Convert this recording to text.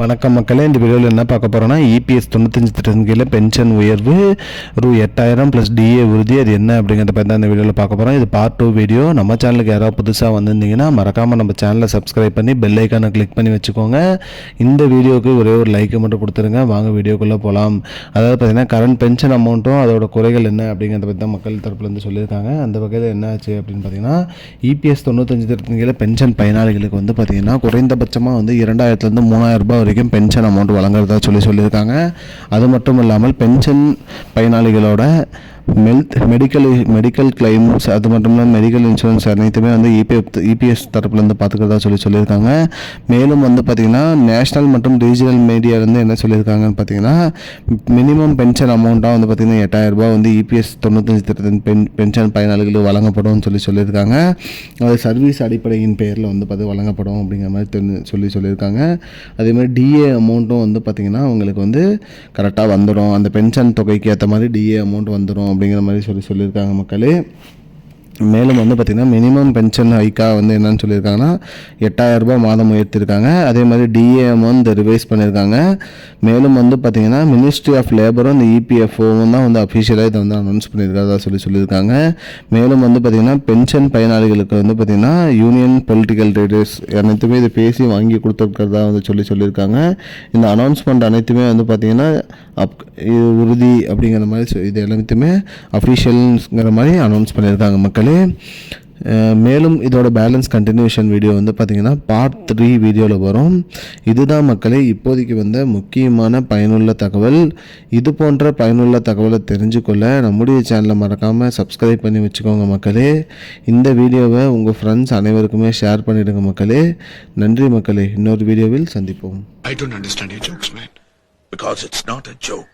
வணக்கம் மக்களே இந்த வீடியோவில் என்ன பார்க்க போகிறோன்னா இபிஎஸ் தொண்ணூத்தஞ்சு திட்டத்தின் கீழே பென்ஷன் உயர்வு ரூ எட்டாயிரம் ப்ளஸ் டிஏ உறுதி அது என்ன அப்படிங்கிறத பற்றி தான் இந்த வீடியோவில் பார்க்க போகிறோம் இது பார்ட் டூ வீடியோ நம்ம சேனலுக்கு யாராவது புதுசாக வந்திருந்தீங்கன்னா மறக்காமல் நம்ம சேனலை சப்ஸ்கிரைப் பண்ணி பெல் ஐக்கானை கிளிக் பண்ணி வச்சுக்கோங்க. இந்த வீடியோக்கு ஒரே ஒரு லைக்கை மட்டும் கொடுத்துருங்க. வாங்க வீடியோக்குள்ளே போகலாம் அதாவது பார்த்தீங்கன்னா கரண்ட் பென்ஷன் அமௌண்ட்டும் அதோட குறைகள் என்ன அப்படிங்கிறத பற்றி தான் மக்கள் தரப்புலேருந்து சொல்லியிருக்காங்க. அந்த வகையில் என்ன ஆச்சு அப்படின்னு பார்த்தீங்கன்னா இபிஎஸ் தொண்ணூத்தஞ்சு திட்டத்தின் கீழே பென்ஷன் பயனாளிகளுக்கு வந்து பார்த்தீங்கன்னா குறைந்தபட்சமாக வந்து இரண்டாயிரத்துலேருந்து மூணாயிரம் ரூபாய் வரைக்கும் பென்ஷன் அமௌண்ட் வழங்குறதா சொல்லி சொல்லியிருக்காங்க. அது மட்டும் இல்லாமல் பென்ஷன் பயனாளிகளோட மெல்த் மெடிக்கல் மெடிக்கல் கிளைம்ஸ் அது மட்டும் இல்லாமல் மெடிக்கல் இன்சூரன்ஸ் அனைத்துமே வந்து இபிஎஃப் இபிஎஸ் தரப்புலேருந்து பார்த்துக்கிறதா சொல்லி சொல்லியிருக்காங்க. மேலும் வந்து பார்த்திங்கன்னா நேஷ்னல் மற்றும் ரீஜனல் மீடியாலேருந்து என்ன சொல்லியிருக்காங்கன்னு பார்த்தீங்கன்னா மினிமம் பென்ஷன் அமௌண்ட்டாக வந்து பார்த்திங்கன்னா எட்டாயிரம் வந்து இபிஎஸ் தொண்ணூத்தஞ்சு திட்டத்தின் பென் பென்ஷன் பயனாளிகளுக்கு வழங்கப்படும் சொல்லி சொல்லியிருக்காங்க. அது சர்வீஸ் அடிப்படையின் பெயரில் வந்து பார்த்து வழங்கப்படும் அப்படிங்கிற மாதிரி தெரிஞ்சு சொல்லி சொல்லியிருக்காங்க. அதே மாதிரி டிஏ அமௌண்ட்டும் வந்து பார்த்திங்கன்னா உங்களுக்கு வந்து கரெக்டாக வந்துடும். அந்த பென்ஷன் தொகைக்கு ஏற்ற மாதிரி டிஏ அமௌண்ட் வந்துடும் அப்படிங்கிற மாதிரி சொல்லி சொல்லியிருக்காங்க மக்களே. மேலும் வந்து பார்த்திங்கன்னா மினிமம் பென்ஷன் ஹைக்காக வந்து என்னன்னு சொல்லியிருக்காங்கன்னா எட்டாயிரம் ரூபாய் மாதம் உயர்த்திருக்காங்க அதே மாதிரி டிஏஎம் வந்து ரிவைஸ் பண்ணியிருக்காங்க. மேலும் வந்து பார்த்திங்கன்னா மினிஸ்ட்ரி ஆஃப் லேபரும் இந்த இபிஎஃப்ஓவும் தான் வந்து அஃபிஷியலாக இதை வந்து அனௌன்ஸ் பண்ணியிருக்கிறதா சொல்லி சொல்லியிருக்காங்க. மேலும் வந்து பார்த்திங்கன்னா பென்ஷன் பயனாளிகளுக்கு வந்து பார்த்திங்கன்னா யூனியன் பொலிட்டிக்கல் லீடர்ஸ் அனைத்துமே இதை பேசி வாங்கி கொடுத்துருக்கிறதா வந்து சொல்லி சொல்லியிருக்காங்க. இந்த அனௌன்ஸ்மெண்ட் அனைத்துமே வந்து பார்த்திங்கன்னா அப் இது உறுதி அப்படிங்கிற மாதிரி சொ- இது எல்லாத்தையுமே அஃபிஷியல்ங்கிற மாதிரி அனௌன்ஸ் பண்ணியிருக்காங்க மக்கள். நண்பர்களே மேலும் இதோட பேலன்ஸ் கண்டினியூஷன் வீடியோ வந்து பார்த்திங்கன்னா பார்ட் த்ரீ வீடியோவில் வரும். இதுதான் மக்களே இப்போதைக்கு வந்த முக்கியமான பயனுள்ள தகவல். இது போன்ற பயனுள்ள தகவலை தெரிஞ்சுக்கொள்ள நம்முடைய சேனலை மறக்காமல் சப்ஸ்கிரைப் பண்ணி வச்சுக்கோங்க மக்களே. இந்த வீடியோவை உங்கள் ஃப்ரெண்ட்ஸ் அனைவருக்குமே ஷேர் பண்ணிவிடுங்க மக்களே. நன்றி மக்களே. இன்னொரு வீடியோவில் சந்திப்போம். I don't understand your jokes, man. Because it's not a joke.